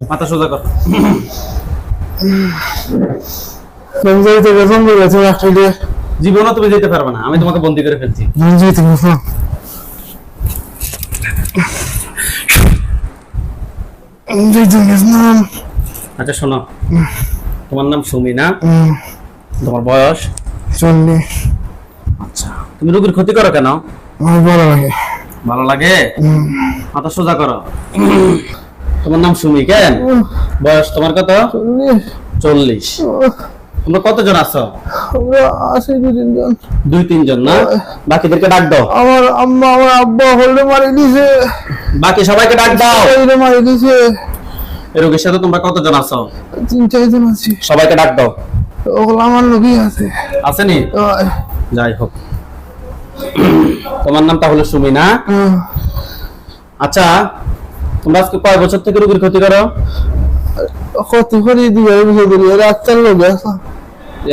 মাথা সোজা কর। জীবনও তুমি যেতে পারবে না আমি তোমাকে বন্দি করে ফেলছি। আচ্ছা শোনো। তোমার নাম সুমি না? তোমার বয়স? চল্লিশ। আচ্ছা। তুমি রোগীর ক্ষতি করো কেন? ভালো লাগে। ভালো লাগে? মাথা সোজা করো। তোমার নাম সুমি কেন? বয়স তোমার কত? চল্লিশ। তোমরা কতজন আছো? আমরা আছি দু তিনজন। দুই তিনজন না? বাকিদেরকে ডাক দাও। আমার আম্মা আমার আব্বা হলে মারি দিছে। বাকি সবাইকে ডাক দাও। এইরে মারি দিছে। এই রোগীর সাথে তোমরা কতজন আছো? তিন চারজন আছি। সবাইকে ডাক দাও। ওগুলো আমার লোকই আছে। আহ, যাই হোক। তোমার নাম তাহলে সুমি না? আচ্ছা তোমরা আজকে কয় বছর থেকে রোগীর ক্ষতি করো? কত করে দিয়ে রাস্তার লোক আছে।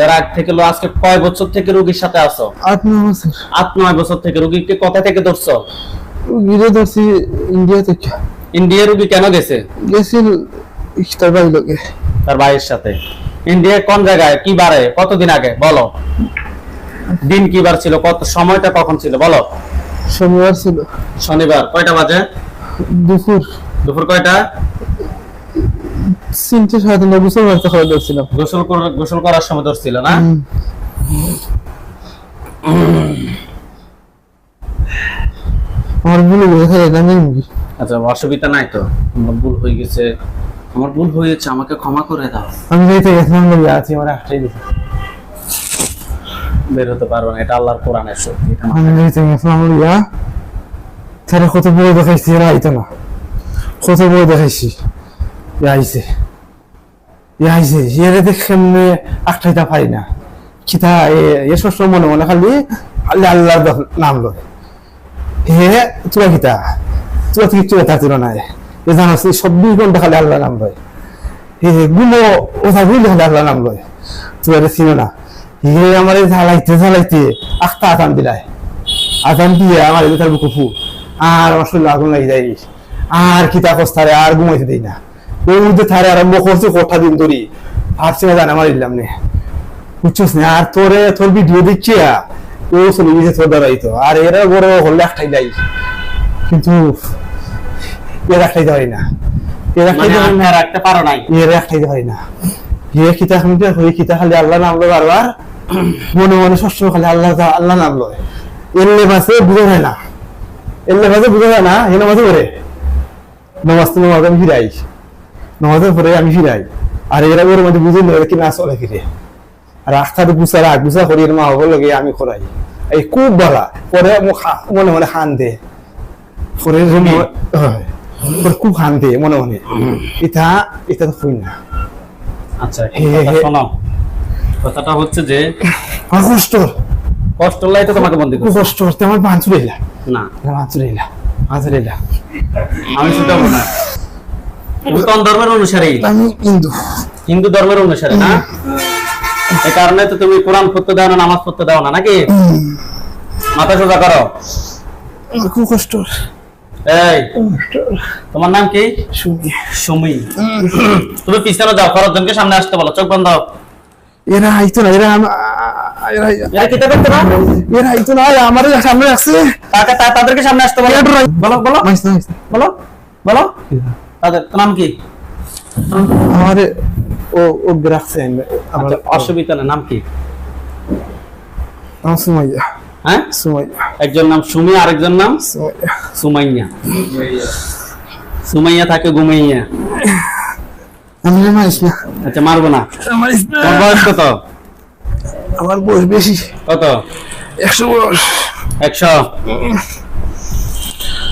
এর আগ থেকে লো আজকে কয় বছর থেকে রোগীর সাথে আছো? আট নয় বছর। আট নয় বছর থেকে। রোগীকে কোথা থেকে ধরছো? গিরে ধরছি ইন্ডিয়া থেকে। ইন্ডিয়া রোগী কেন গেছে? গেছিল ইফতার বাড়ি লোকে। তার ভাইয়ের সাথে। ইন্ডিয়া কোন জায়গায়? কি বারে? কতদিন আগে? বলো। দিন কি বার ছিল? কত সময়টা কখন ছিল? বলো। শনিবার ছিল। শনিবার। কয়টা বাজে? দুপুর। দুপুর কয়টা? তিনটে সাড়ে তিনটা বছর বাড়িতে খাওয়া ধরছিলাম। গোসল গোসল করার সময় ধরছিল না? আমার ভুলে গেছে জানি। নাকি আচ্ছা অসুবিধা নাই তো? আমার ভুল হয়ে গেছে। আমার ভুল হয়েছে আমাকে ক্ষমা করে দাও। আমি যাইতে গেছিলাম বলে আছি আমার বের হতে পারব না এটা আল্লাহর কোরআনের সত্যি এটা আমি যাইতে গেছিলাম ইয়া তারা কত বড় দেখাইছি? এরা আইতো না। কত বড় দেখাইছি? এ আইছে। এ আইছে। এর দেখে একটাইটা পাই না। কিতা, এ সবসময় মনে মনে খালি খালি আল্লাহর নাম লয়। হে, তোরা কিতা? তোরা তুই তা তুরা নাই এ জানাস চব্বিশ ঘণ্টা খালি আল্লাহ নাম লয়। হে গুলো ওথা বুঝলে খালি আল্লাহ নাম লয়। এটা চিনো না। হে, আমার ঝালাইতে ঝালাইতে আখতা আতান দিলাই আজান দিয়ে আমার এদিকে বুকু ফু আর আমার শরীরে আগুন লাগি যাই আর কিতা কস্তারে আর ঘুমাইতে দেই না। ওই মধ্যে থারে আরম্ভ করছে কোঠা দিন ধরি। ভাবছি না জান আমার ইল্লাম নে বুঝছস না আর তোরে তোর ভিডিও দেখছি ও চলে গেছে তোর দ্বারাই তো। আর এরা বড় হলে একটাই যাই কিন্তু এর একটাই যাই না। এর একটাই মানে না আত্মা রাখতে পারো নাই। এর একটাই যাই না। এ কিতা এখন হয়ে কিতা খালি আল্লাহ নাম লো বারবার। মনে মনে সবসময় খালি আল্লাহ আল্লাহ নাম লয়। এলে মাসে বুঝে না। এলে মাসে বুঝে হয় না এ নামাজে পড়ে। নামাজ তো নামাজ আমি ফিরাই নামাজে পড়ে আমি ফিরাই আর এরা ওর মধ্যে বুঝে নেই কি না চলে ফিরে আর আস্থাতে গুছা রাখ গুছা করি এর মা হব লগে আমি করাই এই খুব বলা পরে মনে মনে খান দে পরে হয়। পরে খুব খান দে মনে মনে। ইটা ইটা তো শুই না আচ্ছা হে, কথা কথাটা হচ্ছে যে কষ্ট। কষ্ট লাই তো তোমাকে করছে কষ্ট আমার পাঁচ রইলা না। আমি না। তুমি কোন ধর্মের অনুসারী। আমি হিন্দু। হিন্দু ধর্মের অনুসারী না? এই কারণে তো তুমি কোরআন পড়তে দাও না নামাজ পড়তে দাও না নাকি? মাথা সোজা করো। খুব কষ্ট। এই তোমার নাম কি? সুমি। তুমি পিছনে যাও খরচ জনকে সামনে আসতে বলো চোখ বন্ধ এরা আইতো না এরা এরা এরা কি করতে না? এরা আইতো না আমার সামনে রাখছে তাদেরকে সামনে আসতে বলো। বলো বলো। মাইস না, মাইস না। বলো বলো। তাদের নাম কি? আমার ও ও রাখছে আমার অসুবিধা নেই নাম কি? আমার সুমাইয়া। হ্যাঁ? সুমাইয়া। একজন নাম সুমি আরেকজন নাম? সুমাইয়া। সুমাইয়া। সুমাইয়া থাকে ঘুমাইয়া আমি না মারিস না। আচ্ছা মারবো না। মারিস না। তোমার বয়স কত? আমার বয়স বেশি। কত? একশো বয়স। একশো?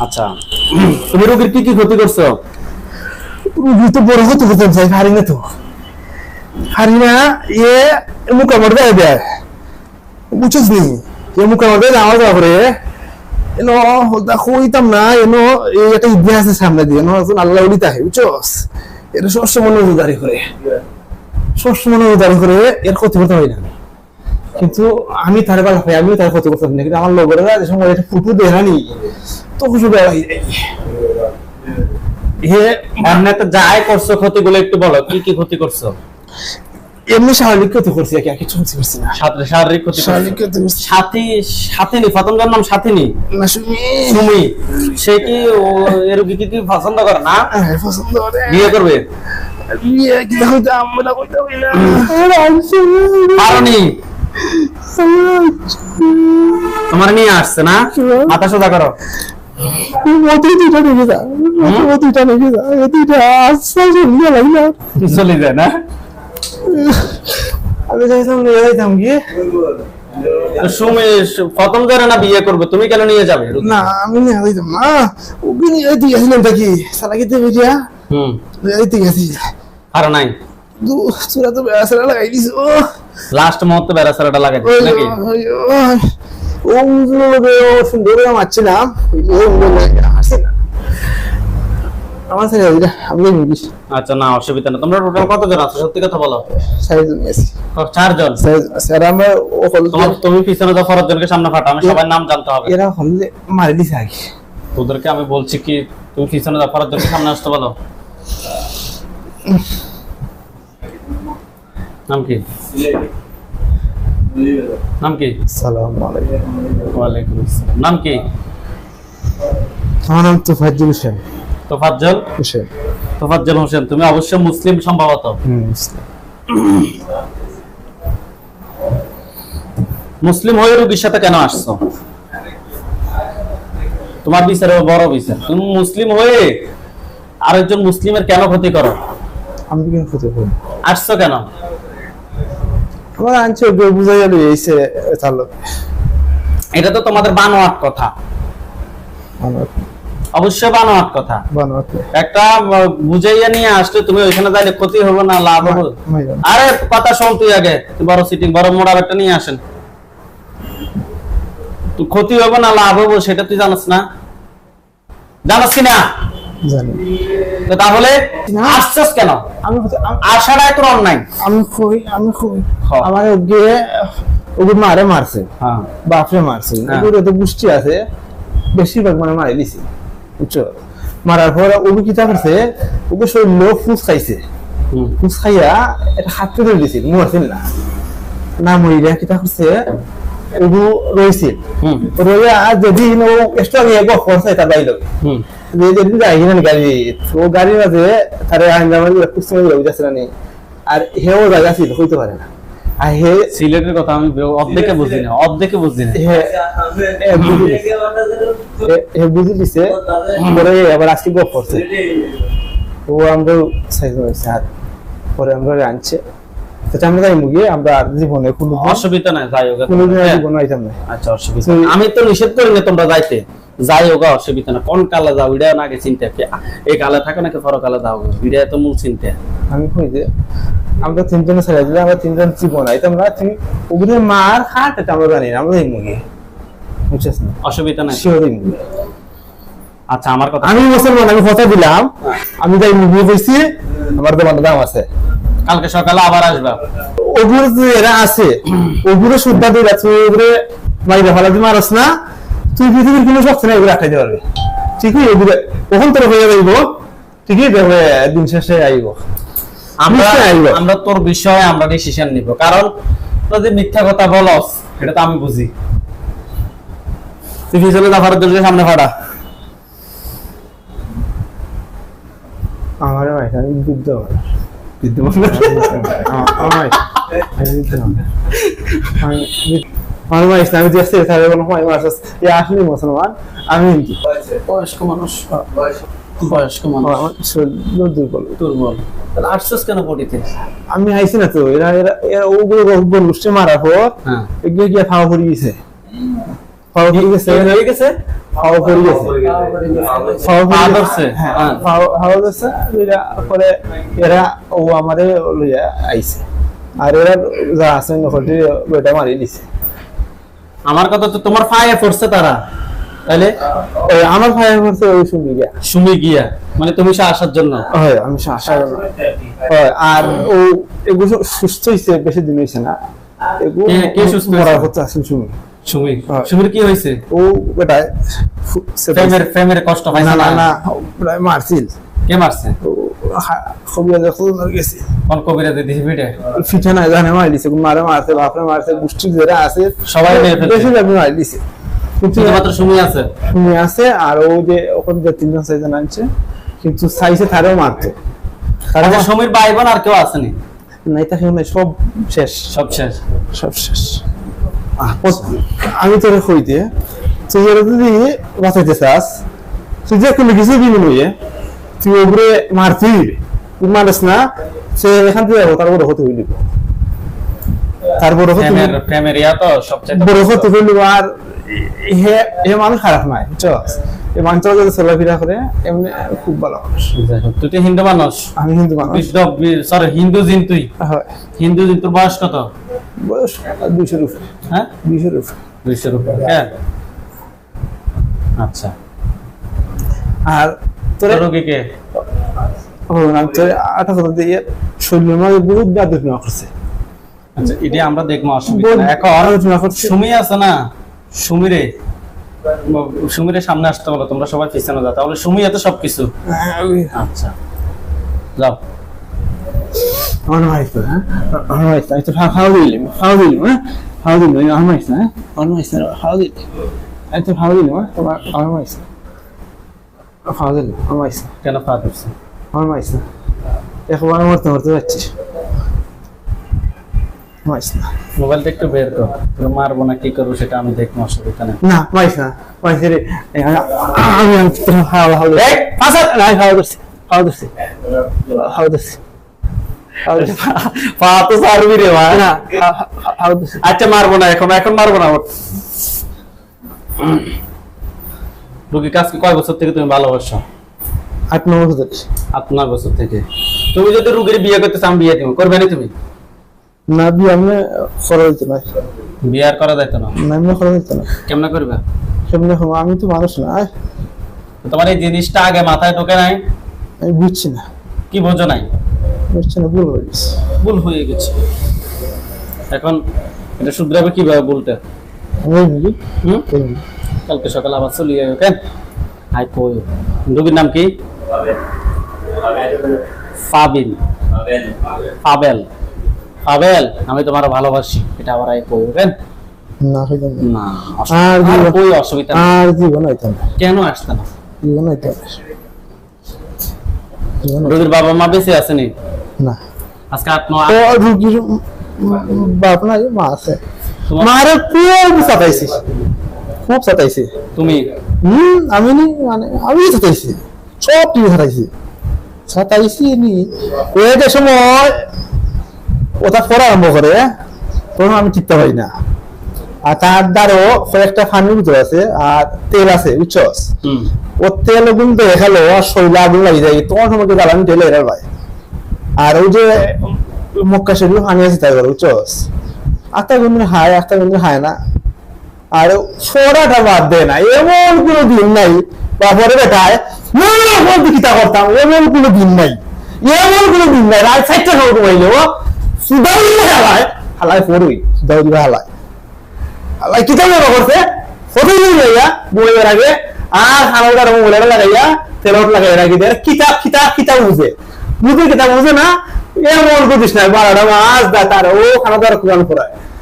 আচ্ছা। তুমি রোগীর কি কি ক্ষতি করছ? রুগী তো বড় হতে হতে চাই হারি না তো। হারি না এ মুখ দেয় দেয়। বুঝছিস নি? এ মুখ আমার দেয় আমার করে। এনো দেখো হইতাম না এনো এই একটা ইতিহাস সামনে দিয়ে। এনো একজন আল্লাহ থাকে বুঝছস? এটা সবসময় নজরদারি করে। সবসময় নজরদারি করে এর ক্ষতি করতে হয় না। কিন্তু আমি তার বেলা পাই আমিও তার ক্ষতি করতে পারি না। কিন্তু আমার লোকেরা যে সময় একটা ফুটু দেখানি তখন শুধু হে এমনিতে যাই করছ, ক্ষতিগুলো একটু বলো, কি কি ক্ষতি করছ? এমনি শারীরিক ক্ষতি করছি আর কি, আর কিছু করছি না। শারী- শারীরিক ক্ষতি শারীরিক ক্ষতি সাথী সাথিনী নাম সাথিনী। না শুনি সুমি। সে কি ও এর কি কি পছন্দ করে না? হ্যাঁ, পছন্দ করে। বিয়ে করবে? বিয়ে কি হইতে আমরা করতে পারি না। পারনি। তোমার নিয়ে আসছে না? মাথা সোজা করো। ওই দুইটা দুইটা দুইটা চলে যায় না? আমি যাইতাম নিয়ে যাইতাম কি? তো সুমি পতঙ্গের না বিয়ে করবে? তুমি কেন নিয়ে যাবে? না আমি নিয়ে যাইতাম না। ওকে নিয়ে যাইতে গেছিলাম তা সালা বেরিয়া হুম। যাইতে গেছি আর নাই? দু চূড়া তো বেড়াসারা লাগাই দিস ও লাস্ট মুহূর্তে লাগাই নাকি? ও সুন্দর মারছিলাম। না আমার ওইটা আমি নিবিস আচ্ছা না অসুবিধা না তোমরা টোটাল কতজন আছো? সত্যি কথা বলো। আছি। চারজন? স্যার আমরা ও হল তোমার তুমি পিছনে সামনে ফাটা আমি সবার নাম জানতে হবে। এরা হলে মারি দিছে আগে। তোদেরকে আমি বলছি কি তুমি পিছনে যাও সামনে আসতে বলো। নাম কি? নাম কি? সালাম আলাইকুম। ওয়ালাইকুম আসসালাম। নাম কি? আমার নাম তোফাজ্জুল হোসেন। তোফাজ্জল? হোসেন। তোফাজ্জল হোসেন তুমি অবশ্যই মুসলিম সম্ভবত। মুসলিম। হয়ে রোগীর সাথে কেন আসছো? তোমার বিচারে বড় বিচার। তুমি মুসলিম হয়ে আরেকজন মুসলিমের কেন ক্ষতি করো? আমি কিন্তু ক্ষতি করি আসছো কেন? আমার আনছে বুঝাই গেল এইসে এটা তো তোমাদের বানোয়াট কথা। অবশ্যই বানোয়াট কথা। একটা বুঝাইয়া নিয়ে আসলে তুমি ওইখানে যাইলে ক্ষতি হবে না লাভ হবে। আরে কথা শোন তুই আগে বড় সিটিং বড় মোড়ার একটা নিয়ে আসেন। ক্ষতি হবে না লাভ হবে সেটা তুই জানাস না। জানাস কি না? তাহলে। আসছস কেন? আমি আসাটাই তোর অন্যায়। আমি খুবই আমি খুবই। আমার ওকে মারে মারছে। হ্যাঁ। বাপরে মারছে। হ্যাঁ। ওগুলো তো আছে। বেশিরভাগ মানে মারে দিছি। বুঝছ? মারার পর ওকে কি করছে ওকে শরীর ফুস খাইছে। ফুস খাইয়া এটা হাত ধরে দিছিল মরছিল না। না মরিয়া কিতা করছে ওগু রইছিল হুম। রইয়া যেদিন ও এক্সট্রা গিয়ে গো ফোর্স হুম। যে যেদিন যাই না গাড়ি। ও গাড়ির মাঝে তারে একটু সময় যাবে যাচ্ছে না আর হেও জায়গা ছিল হইতে পারে না। হে সিলেটের কথা আমি অর্ধেকে বুঝি না অর্ধেকে বুঝি না হে বুঝি দিছে। দিছে পরে আবার আজকে গপ করছে। ও আমরা সাইজ হয়েছে আর পরে আমরা আনছে সেটা আমরা যাই মুগিয়ে আমরা আর জীবনে কোনো অসুবিধা নাই যাই হোক কোনো দিন জীবনে আইতাম না। আচ্ছা অসুবিধা আমি তো নিষেধ করি না তোমরা যাইতে। যাই হোক অসুবিধা না কোন কালে যাও এটা নাকি চিন্তা। কি এই কালে থাকে নাকি পর কালে যাও? এটা তো মূল চিন্তা। আমি কই যে আমরা তিনজনে ছেড়ে দিলে আমরা তিনজন জীবন। আইতাম না তুমি ওগুলো মার খাট এটা আমরা জানি না আমরা যাই মুগিয়ে বুঝছিস না? অসুবিধা নাই। শিওরই মুগিয়ে আচ্ছা আমার কথা আমি মুসলমান আমি কথা দিলাম। আমি যাই মুগিয়ে কইছি আমার দোকানের দাম আছে। কালকে সকালে আবার আসবা। ওগুলো যে এরা আছে ওগুলো শুদ্ধা দিয়ে যাচ্ছে ওগুলো মাইরে ফেলা দিয়ে মারস না। তুই পৃথিবীর কোনো শক্তি নাই ওগুলো আটকাইতে পারবে। ঠিকই ওগুলো কখন তোর হয়ে যাইব ঠিকই দেখবে দিন শেষে আইব। আমরা আমরা তোর বিষয়ে আমরা ডিসিশন নিব। কারণ তোর যে মিথ্যা কথা বলস এটা তো আমি বুঝি। তুই পিছনে দলকে সামনে ফাটা আমার ভাই আমি যুদ্ধ আমার আমি যুদ্ধ আমি ভাই ইসলামী দেশ থেকে তাহলে কোনো হয় মাস এ আসলে মুসলমান আমি হিন্দু বয়স্ক মানুষ বয়স্ক। মানুষ। আমার শরীর দুর্বল দুর্বল। তাহলে আসছিস কেন পটিতে? আমি আইছি না তো এরা এরা এরা ওগুলো গোল গোষ্ঠী মারার পর হ্যাঁ। এগুলো গিয়ে খাওয়া পড়ে গেছে। পড়ে হয়ে পড়ে পড়ে? হ্যাঁ হ্যাঁ। এরা পরে এরা ও আমারে লইয়া আইছে। আর এরা যা আছে নকলটি বেটা মারি দিছে। আমার কথা তো তোমার ফায়ে পড়ছে তারা তাহলে আমার ভাই করছে ওই শুনবি গিয়া। সুমি গিয়া মানে তুমি সে আসার জন্য? হয় আমি আশা হয় আর ও এগুলো সুস্থ হয়েছে বেশি দিন হয়েছে না। কে- সুস্থ? মরার কথা আছে শুনি সুমি? হ্যাঁ। সুমির কি হয়েছে ও বেটা প্রেমের প্রেমের কষ্ট হয় না না না? মারছিল। কে মারছে? খবিয়া দেখো গেছি কোন কবিরা দিদি পিঠে ফিটে না জানে মারি দিছে মারে মারছে বাপরে মারছে গোষ্ঠী যারা আছে সবাই বেশি যাবে মারি দিছে শুধুমাত্র সুমি আছে। শুনে আছে আর ও যে ওখানে যে তিনজন চারজন আনছে কিন্তু সাইজে তারেও মারতো আচ্ছা সুমির ভাই বোন আর কেউ আসেনি নাই নাই সব শেষ। সব শেষ। সব শেষ। আমি তোরে কই দিয়ে তুই যদি বাঁচাইতে চাস তুই যে কোনো কিছু দিবি নইয়ে তুই ওপরে মারতেই দিবি তুই মারিস না সে এখান থেকে যাব তার বড় হতে হইলি তার বড় হতে হইলি আর হে হে মানুষ খারাপ নাই বুঝছস এই মানুষটা যদি চলাফেরা করে এমনি খুব ভালো মানুষ। তুই তো হিন্দু মানুষ। আমি হিন্দু মানুষ। সরি হিন্দু জিন তুই। হিন্দু জিন তোর বয়স কত? বয়স দুইশো রুপে। হ্যাঁ? দুইশো রুপে। দুইশোর উপর হ্যাঁ। আচ্ছা। আর তোর তোর রোগী কে ভগবান তোর আটা কথা দিয়ে শরীরের মাঝে বহুত বেদনা করছে। আচ্ছা এটা আমরা দেখব অসুবিধা এখন সুমি আছে না? সুমিরে। ব- সামনে আসতে বলো তোমরা সবাই পিছনে যাও। তাহলে সুমি এত সবকিছু? আচ্ছা। যাও। আমার মাইস না আমার মাইস না তো দিলাম হ্যাঁ দিলাম আমার মাইস না আমার মাইস না খাওয়া দিলাম আমি তো দিলাম তোমার আমার মাইস না খাওয়া আমার মাইস কেন খাওয়া আমার মাইস না। একবার মরতে মরতে যাচ্ছি। মাইস না। মোবাইলটা একটু বের কর। তোর মারবো না কি করব সেটা আমি দেখব অসুবিধা নেই না মাইস না। মাইস রে আমি আমি খাওয়া খাওয়া এই, পাঁচা না খাওয়া করছি খাওয়া করছি খাওয়া করছি পা তো সারবি রে ভাই না আচ্ছা মারবো না এখন এখন মারবো না। ওর রুগী কাজকে কয় বছর থেকে তুমি ভালোবাসো? আট নম্বর ধরেছি আট নয় বছর থেকে। তুমি যদি রুগীর বিয়ে করতে চাও আমি বিয়ে দিব। করবে না তুমি? না বিয়ে আমি করা দিত না। বিয়ে আর করা যাইতো না? না এমনি করা দিত না। কেমনে করবে? সেমনি হব আমি তো মানুষ না তোমার এই জিনিসটা আগে মাথায় ঢোকে নাই? আমি বুঝছি না। কি বোঝো নাই? বুঝছি না ভুল হয়ে গেছে। ভুল হয়ে গেছে। এখন এটা শুধরাবে কীভাবে বলতে? আমি হুম? কালকে সকালে আবার চলে যাবে কেন আই কই? রুগীর নাম কি? ফাবিন। ফাবেল। ফাবেল আমি তোমার ভালোবাসি। এটা আবার আই কই কেন না হইতাম না না আর অসুবিধা- আর জীবন- কই অসুবিধা আর জীবন হইতাম কেন আসতে জীবন হইতাম না জীবন হইতাম রুগীর বাবা মা বেঁচে আসেনি না? আজকে রুগীর বাপ নাই মা আছে। মারে খুব খুব সাতাইছি। তুমি? হুম আমি নি মানে আমি সাতাইছি। সব টিভি সাতাইছি। সাতাইছি নি যে সময় ওটা পড়া আরম্ভ করে তখন আমি টিকতে পারি না। আর তার দ্বারও কয়েকটা ফান্ডির ভিতরে আছে আর তেল আছে বুঝছস ও তেল কিন্তু দেখাল আর শরীরে আগুন লাগি যায় তোমার সময় জ্বালানি তেল এর ভাই। আর ওই যে মক্কা শরীর পানি আছে তাই করে বুঝছস আত্মা কিন্তু হায় আত্মা কিন্তু হায় না। আর ছোড়াটা বাদ দেয় না। এমন কোনো দিন নাই। বাপরে বেটায় কিতা করতাম, এমন কোনো দিন নাই। এমন কোনো দিন নাই। রাত সাইডটা খাওয়া ঘুমাইলে ও সুদাউ দিবে হালায়। হালায় পড়ুই সুদাউ দিবে হালায়। হালায় কিতা মনে করছে? আগে, আর লাগাইয়া, তেলত লাগাই রাখি দেয়। কিতাব কিতাব কিতাব বুঝে। বুঝে কিতাব বুঝে না, এমন করিস না বারোটা মাস দা তার ও খানাদার কোরআন পড়ায়।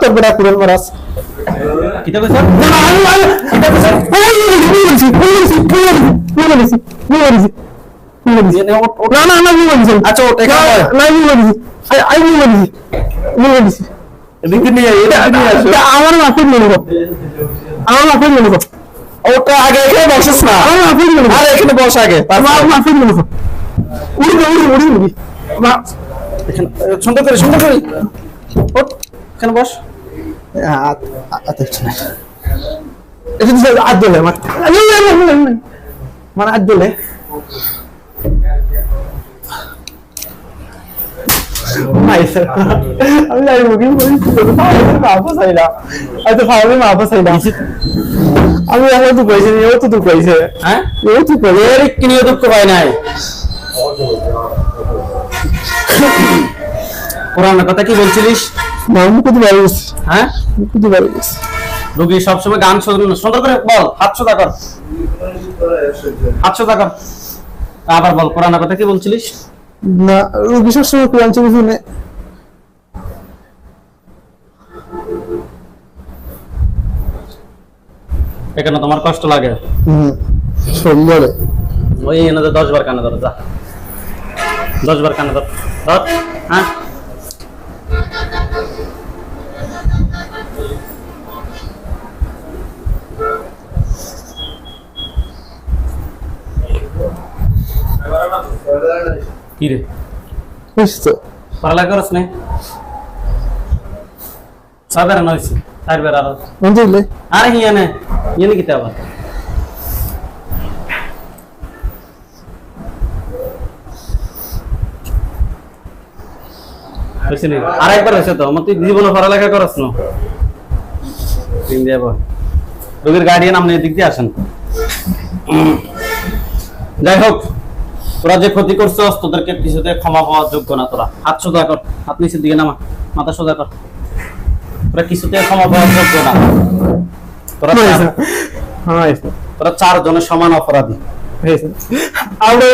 তোর বেটা কুরন মারাস কিতা কইছ না আমি আমি এটা স্যার আচ্ছা নিয়ে আমার মাফি মনে কর আমার মাফি মনে কর ওটা আগে এখানে না আমার মাফি মনে কর আরে এখানে আগে আমার মাফি মনে কর উড়ি উড়ি উড়ি উড়ি সুন্দর করে কেন বস? হাত মানে হাত আমি আমি তো আমি তো দুঃখ হয়েছে হ্যাঁ? ও দুঃখ হয়েছে। এর কি নিয়ে দুঃখ পায় নাই। কোরআনের কথা কি বলছিলিস? গেছে হ্যাঁ? গেছে রুগী সবসময় গান সুন্দর করে বল হাত সোজা কর। হাত সোজা কর। আবার বল কোরআনের কথা কি বলছিলিস? না রুগী সবসময় কোরআন শরীফ শুনে। এখানে তোমার কষ্ট লাগে। হুম সুন্দরে ওই এনে দশ বার কানে ধরো যা। দশ বার কানে ধর। ধর হ্যাঁ? কি রে বুঝছ তো করছ নে? সাবের না হইছে চারবার বুঝলে আরে। হিয়া নে কিতে আবার? হয়েছে নি? আর একবার হয়েছে তো তুই জীবনে পড়ালেখা করস না। রোগীর গার্ডিয়ান আপনি এদিক দিয়ে আসেন। যাই হোক। তোরা যে ক্ষতি করছস তোদেরকে কিছুতে ক্ষমা পাওয়ার যোগ্য না তোরা। হাত সোজা কর হাত নিচের দিকে নামা মাথা সোজা কর। তোরা কিছুতে ক্ষমা পাওয়ার যোগ্য না। তোরা চার- হ্যাঁ তোরা চারজনের সমান অপরাধী। আমরা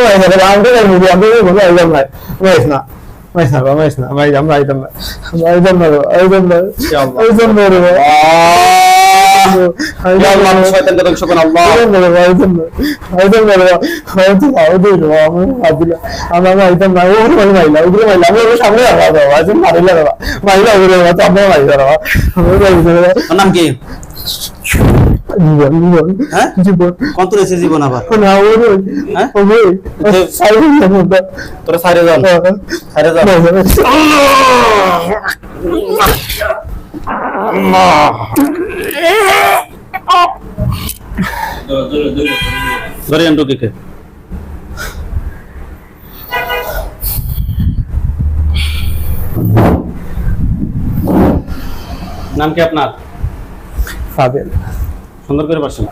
নাম কি জীবন জীবন হ্যাঁ? জীবন কত রয়েছে জীবন আবার না হ্যাঁ? ওই তোরা ধরে আন রুগীকে নাম কি আপনার পাবেন সুন্দর করে বসেন